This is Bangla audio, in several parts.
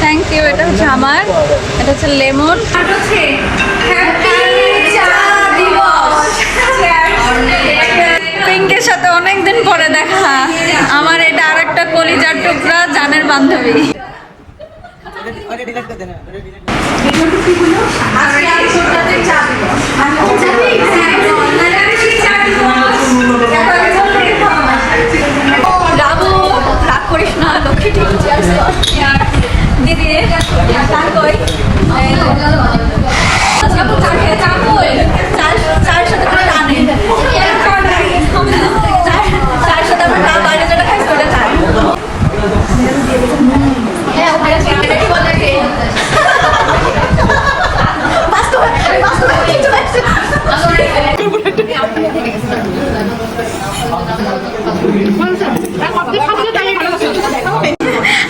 থ্যাংক ইউ এটা হচ্ছে আমার এটা হচ্ছে লেমন পিঙ্কের সাথে অনেকদিন পরে দেখা আমার এটা আর একটা কলিজার টুকরা জানের বান্ধবী রাবু রাগ করিস না লক্ষ্মী ঠিক দিদি চার কই আজকে আপু চা খেয়ে চা কই চার চার সাথে করে টানে চার চার সাথে আমরা চা বাইরে যেটা খাইছি ওটা চাই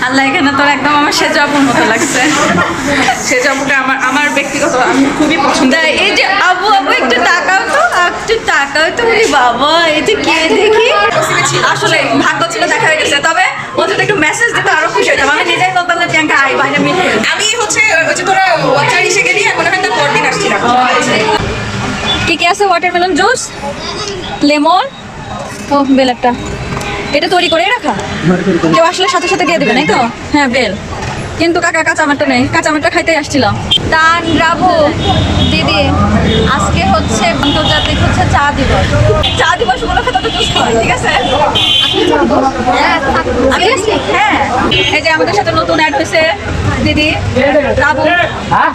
আল্লাহ এখানে তোর একদম আমার সেজ আপুর মতো লাগছে। সে জামুটা আমার আমার ব্যক্তিগত আমি খুবই পছন্দ এই যে আবু আবু একটু টাকাও তো একটু টাকাও তো বলি বাবা এই যে কে দেখি? আসলে ভাগ্য ছিল দেখা হয়ে গেছে তবে ও যদি একটু মেসেজ দিতে আরও খুশি হতাম। আমি নিজেই বলতাম যে প্রিয়াঙ্কা আই বাইরে আমি হচ্ছে ওই যে তোরা ওয়াচার এসে গেলি এখন ওখানে পরদিন আসছিলাম। কি কি আছে? ওয়াটারমেলন জুস লেমন ও বেল একটা। এটা তৈরি করে রাখা। কেউ আসলে সাথে সাথে দিয়ে দেবে নাই তো? হ্যাঁ বেল। কিন্তু কাকা কাঁচা আমারটা নেই। কাঁচা আমারটা খাইতে আসছিলাম। তান রাবু দিদি আজকে হচ্ছে আন্তর্জাতিক হচ্ছে চা দিবস। চা দিবস উপলক্ষে তো জুস ঠিক আছে? আমি হ্যাঁ। এই যে আমাদের সাথে নতুন অ্যাড হয়েছে দিদি রাবু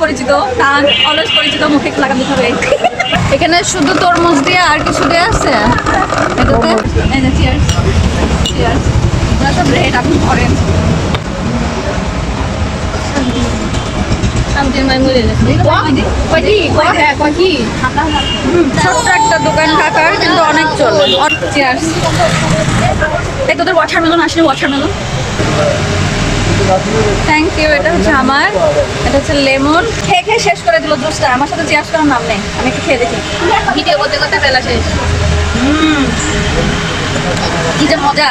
পরিচিত তান অলস পরিচিত মুখে লাগাতে হবে। এখানে শুধু তরমুজ দিয়ে আর কিছু দিয়ে আছে? এটাতে? এই যে চিয়ার্স চিয়ার্স ওরা সব রেড আপনি অরেঞ্জ ছোট্ট একটা দোকান কাকার কিন্তু অনেক চলে। চিয়ার্স এই তোদের ওয়াটারমেলন আসেনি ওয়াটারমেলন থ্যাংক ইউ এটা হচ্ছে আমার। এটা হচ্ছে লেমন খেয়ে শেষ করে দিল জুসটা। আমার সাথে চেয়ার করার নাম নেই। আমি একটু খেয়ে দেখি। ভিডিও করতে করতে বেলা শেষ। কি যে মজা।